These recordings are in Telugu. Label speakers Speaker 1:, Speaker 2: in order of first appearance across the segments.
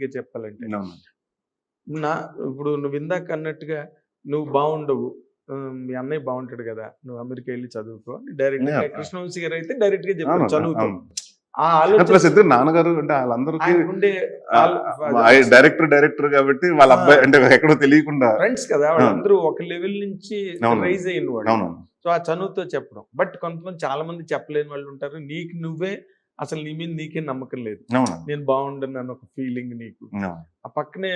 Speaker 1: గా చెప్పాలంటే. నా ఇప్పుడు నువ్వు ఇందాక అన్నట్టుగా నువ్వు బాగుండవు మీ అన్నయ్య బాగుంటాడు కదా నువ్వు అమెరికా వెళ్ళి చదువుకో.
Speaker 2: డైరెక్ట్గా.
Speaker 1: కృష్ణవంశీ గారు అయితే
Speaker 2: డైరెక్ట్గా
Speaker 1: చెప్పారు చదువుకో. ఆ ఆలోచన
Speaker 2: నాన్నగారు అంటే వాళ్ళందరికీ
Speaker 1: ఉండే
Speaker 2: డైరెక్టర్ డైరెక్టర్ కాబట్టి వాళ్ళ. అబ్బాయి అంటే ఎక్కడో తెలియకుండా
Speaker 1: ఫ్రెండ్స్ కదా వాళ్ళందరూ ఒక లెవెల్ నుంచి. రైజ్ అయిన వాళ్ళు.
Speaker 2: అవును.
Speaker 1: సో ఆ చనువుతో చెప్పడం. బట్ కొంతమంది చాలా మంది చెప్పలేని వాళ్ళు ఉంటారు. నీకు నువ్వే అసలు నీ మీద నీకే నమ్మకం లేదు. నేను బాగుండను అన్న ఒక ఫీలింగ్ నీకు. ఆ పక్కనే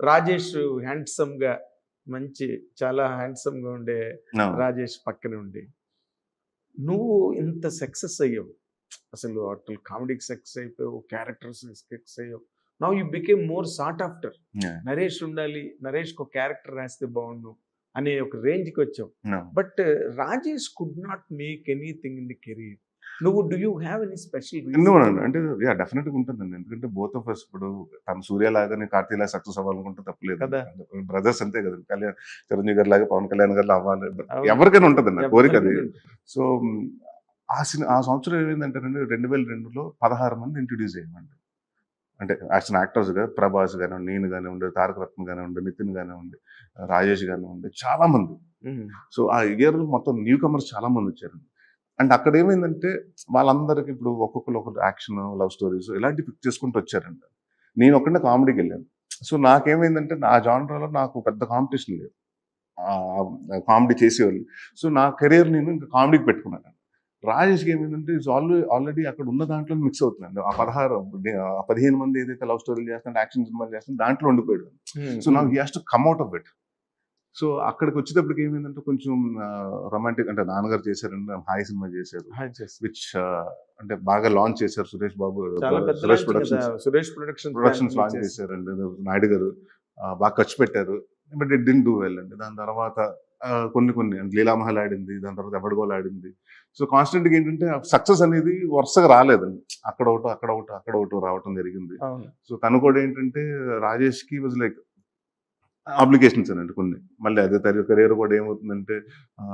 Speaker 1: రాజేష్ హ్యాండ్సమ్గా మంచి చాలా హ్యాండ్సమ్గా ఉండే. రాజేష్ పక్కనే ఉండి. నువ్వు ఇంత సక్సెస్ అయ్యావు. అసలు అటు కామెడీకి సక్సెస్ అయిపోయావు క్యారెక్టర్స్ సక్సెస్ అయ్యావు. Now you became more sought after. Naresh ఉండాలి నరేష్కి ఒక క్యారెక్టర్ రాస్తే బాగుండు అనే ఒక రేంజ్కి వచ్చావు. But Rajesh could not make anything in the career నువ్వు do you have any special
Speaker 2: అంటే యా డెఫినెట్గా ఉంటుందండి. ఎందుకంటే బోత్ ఆఫ్ అస్ ఇప్పుడు తన సూర్య లాగా నేను కార్తీ లాగా సక్సెస్ అవ్వాలనుకుంటే తప్పలేదు.
Speaker 1: కదా.
Speaker 2: బ్రదర్స్ అంతే కదా. కళ్యాణ్ చిరంజీవి గారి లాగా పవన్ కళ్యాణ్ గారు అవ్వాలి. ఎవరికైనా ఉంటుందండి కోరిక అది. సో ఆ సినిమా ఆ సంవత్సరం ఏమైందంటే రెండు వేల రెండులో పదహారు మంది ఇంట్రడ్యూస్ అయ్యామండి. అంటే యాక్షన్ యాక్టర్స్గా ప్రభాస్ కానివ్వండి నేను కానివ్వండి తారక రత్న కానివ్వండి నితిన్ కానివ్వండి రాజేష్ కానివ్వండి చాలా మంది. సో ఆ ఇయర్ మొత్తం న్యూ కమర్స్ చాలా మంది వచ్చారు అండ్ అక్కడ ఏమైందంటే వాళ్ళందరికీ ఇప్పుడు ఒక్కొక్కరు ఒక యాక్షన్ లవ్ స్టోరీస్ ఇలాంటి పిక్ చేసుకుంటూ వచ్చారండి నేను ఒక్కడే కామెడీకి వెళ్ళాను. సో నాకేమైందంటే నా జానరాలో నాకు పెద్ద కాంపిటీషన్ లేదు. కామెడీ చేసేవాళ్ళు. సో నా కెరీర్ నేను ఇంకా కామెడీకి పెట్టుకున్నాను. రాజేష్కి ఏమైందంటే ఇట్స్ ఆల్రెడీ ఆల్రెడీ అక్కడ ఉన్న దాంట్లో మిక్స్ అవుతున్నాను ఆ పదహారు పదిహేను మంది ఏదైతే లవ్ స్టోరీలు చేస్తున్నా యాక్షన్ సినిమాలు చేస్తున్నా దాంట్లో ఉండిపోయాడు. సో నాకు he has to come out of it so అక్కడికి వచ్చేటప్పటికి ఏమైందంటే కొంచెం రొమాంటిక్ అంటే నాన్నగారు చేశారండి హాయ్ సినిమా చేశారు. విచ్ అంటే బాగా లాంచ్ చేశారు సురేష్ బాబు సురేష్
Speaker 1: కదా, సురేష్ ప్రొడక్షన్
Speaker 2: ప్రొడక్షన్స్ లాంచ్ చేశారండి. నాయుడు గారు బాగా ఖర్చు పెట్టారు. But it didn't do well అండి. దాని తర్వాత కొన్ని కొన్ని లీలామహల్ ఆడింది దాని తర్వాత ఎవడగోల్ ఆడింది. సో కాన్స్టెంట్గా ఏంటంటే సక్సెస్ అనేది వరుసగా రాలేదండి. అక్కడ ఒకటి అక్కడ ఒకటి అక్కడ ఒకటి రావటం జరిగింది. సో తను కూడా ఏంటంటే రాజేష్కి వాజ్ లైక్ అప్లికేషన్స్ అండి కొన్ని. మళ్ళీ అదే కెరీర్ కూడా ఏమవుతుందంటే ఆ,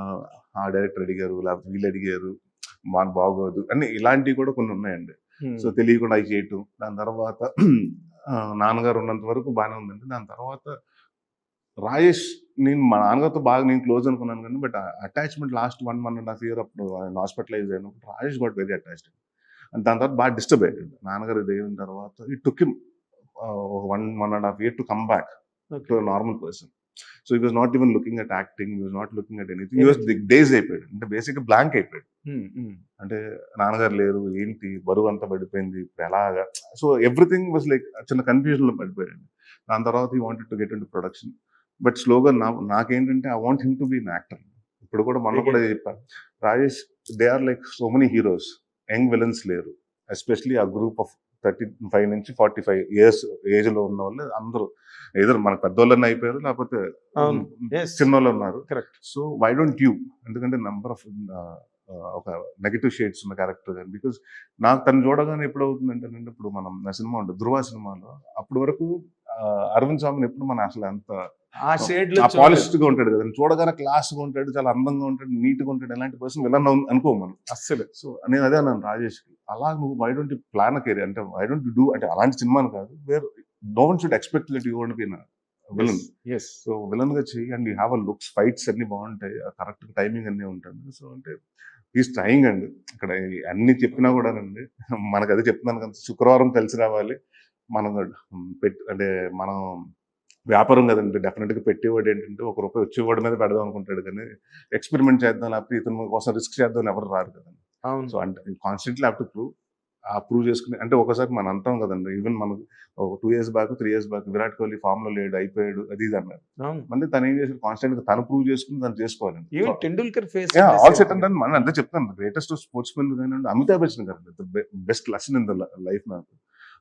Speaker 2: డైరెక్టర్ అడిగారు లేకపోతే వీళ్ళు అడిగారు మాకు బాగోదు అన్ని ఇలాంటివి కూడా కొన్ని ఉన్నాయండి. సో తెలియకుండా అవి చేయటం దాని తర్వాత నాన్నగారు ఉన్నంత వరకు బాగానే ఉందండి. దాని తర్వాత రాజేష్ నేను మా నాన్నగారితో బాగా నేను క్లోజ్ అనుకున్నాను కానీ but attachment last one one and half year అప్పుడు హాస్పిటలైజ్ అయినప్పుడు Rajesh got very attached and దాని తర్వాత బాగా డిస్టర్బ్ అయ్యాడు. నాన్నగారు ఇది అయిన తర్వాత it took one one and half year to come back. To normal person so he was not even looking at acting he was not looking at anything he was dazed అయిపోయాడు. అంటే బేసిక్గా బ్లాంక్ అయిపోయాడు.
Speaker 1: Hmm, hmm.
Speaker 2: అంటే నాన్నగారు లేరు ఏంటి? బరువు అంతా పడిపోయింది ఇప్పుడు ఎలాగా? సో ఎవ్రీథింగ్ వాజ్ లైక్ చిన్న కన్ఫ్యూజన్లో పడిపోయాడు. దాని తర్వాత he wanted to get in production but స్లోగా నా నాకేంటంటే I want him to be actor ఇప్పుడు కూడా మొన్న కూడా చెప్పాను Rajesh they are like so many heroes young villains లేరు. ఎస్పెషలీ ఆ గ్రూప్ ఆఫ్ థర్టీ ఫైవ్ నుంచి ఫార్టీ ఫైవ్ ఇయర్స్ ఏజ్లో ఉన్న వాళ్ళు అందరూ. ఏదో మన పెద్దోళ్ళని అయిపోయారు లేకపోతే. చిన్నోళ్ళు ఉన్నారు. సో వై డోంట్ యూ ఎందుకంటే నంబర్ ఆఫ్ ఒక నెగిటివ్ షేడ్స్ ఉన్న క్యారెక్టర్ కానీ బికాస్ నాకు తను చూడగానే ఎప్పుడు అవుతుందంటే అంటే ఇప్పుడు మనం నా సినిమా ఉంటుంది ధృవ సినిమాలో అప్పటి వరకు అరవింద్ స్వామిని ఎప్పుడు మనం అసలు అంత
Speaker 1: ఆ షేడ్
Speaker 2: ఆ పాలిష్డ్గా ఉంటాడు కదా చూడగానే క్లాస్గా ఉంటాడు చాలా అందంగా ఉంటాడు నీట్గా ఉంటాడు ఎలాంటి పర్సన్ విలన్ అనుకో మనం.
Speaker 1: అస్సలు.
Speaker 2: సో నేను అదే అన్నాను రాజేష్కి అలా నువ్వు వై డోంట్ ప్లాన్ కెరీర్ అంటే వై డోంట్ డూ అంటే అలాంటి సినిమాని కాదు. Where don't should expect that you won't be villain
Speaker 1: yes
Speaker 2: so విలన్గా చెయ్యి and you have a looks fights అన్ని బాగుంటాయి. కరెక్ట్ టైమింగ్ అన్ని ఉంటుంది సో అంటే ఈస్ ట్రయింగ్ అండి ఇక్కడ అన్ని చెప్పినా కూడా అండి. మనకు అదే చెప్తున్నాను కదా శుక్రవారం కలిసి రావాలి. మనం పెట్ అంటే మనం వ్యాపారం కదండి. డెఫినెట్గా పెట్టేవాడు ఏంటంటే ఒక రూపాయి వచ్చేవాడి మీద పెడదాం అనుకుంటాడు కానీ ఎక్స్పెరిమెంట్ చేద్దాం లేకపోతే ఇతను కోసం రిస్క్ చేద్దాం ఎవరు రారు కదండి. సో అంటే కాన్స్టెంట్లీ హ్యావ్ టు ప్రూవ్ ఆ ప్రూవ్ చేసుకుని అంటే ఒకసారి మనం అంటాం కదండి ఈవెన్ మనకు ఒక two years back three years back Virat Kohli ఫామ్లో లేడు అయిపోయాడు అది ఇది అన్నారు మళ్ళీ తను ఏం చేశాడు? కాన్స్టెంట్గా తను ప్రూవ్ చేసుకుని తను చేసుకోవాలండి.
Speaker 1: Even Tendulkar face
Speaker 2: all set and మనం అంతే చెప్తాను గ్రేటెస్ట్ స్పోర్ట్స్ మెన్ కానివ్వండి అమితాబ్ బచ్చన్ గారు best lesson in the life నాకు.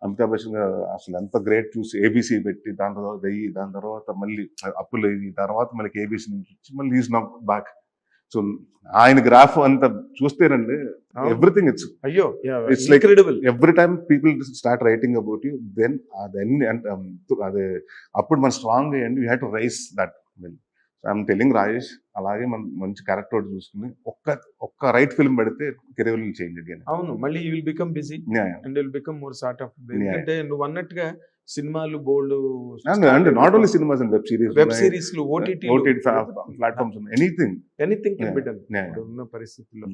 Speaker 2: అమితాబ్ బచ్చన్ గారు అసలు ఎంత గ్రేట్ చూసి ఏబీసీ పెట్టి దాని తర్వాత వెయ్యి దాని తర్వాత మళ్ళీ అప్పులు అయ్యి తర్వాత మళ్ళీ ఏబీసీ నుంచి మళ్ళీ ఈజ్ నాట్ బ్యాక్ సో ఆయన గ్రాఫ్ అంత చూస్తేనండి ఎవ్రీథింగ్ ఇట్స్
Speaker 1: అయ్యో.
Speaker 2: Like-
Speaker 1: incredible
Speaker 2: every time people start writing about you then అదన్నీ అంటే అదే అప్పుడు మన స్ట్రాంగ్ అయ్యండి you have to rise that will I'm telling Rajesh అలాగే మన మంచి క్యారెక్టర్ ఒకటి చూసుకుని ఒక్క ఒక్క రైట్ ఫిల్మ్ పెడితే కెరీర్ చేంజ్
Speaker 1: అవును మళ్ళీ you will become busy and will become more sought of ఎందుకంటే నువ్వు అన్నట్టుగా సినిమాలు bold
Speaker 2: not only cinemas and web series
Speaker 1: web series OTT
Speaker 2: OTT platforms anything
Speaker 1: anything can be done ఉన్న పరిస్థితుల్లో.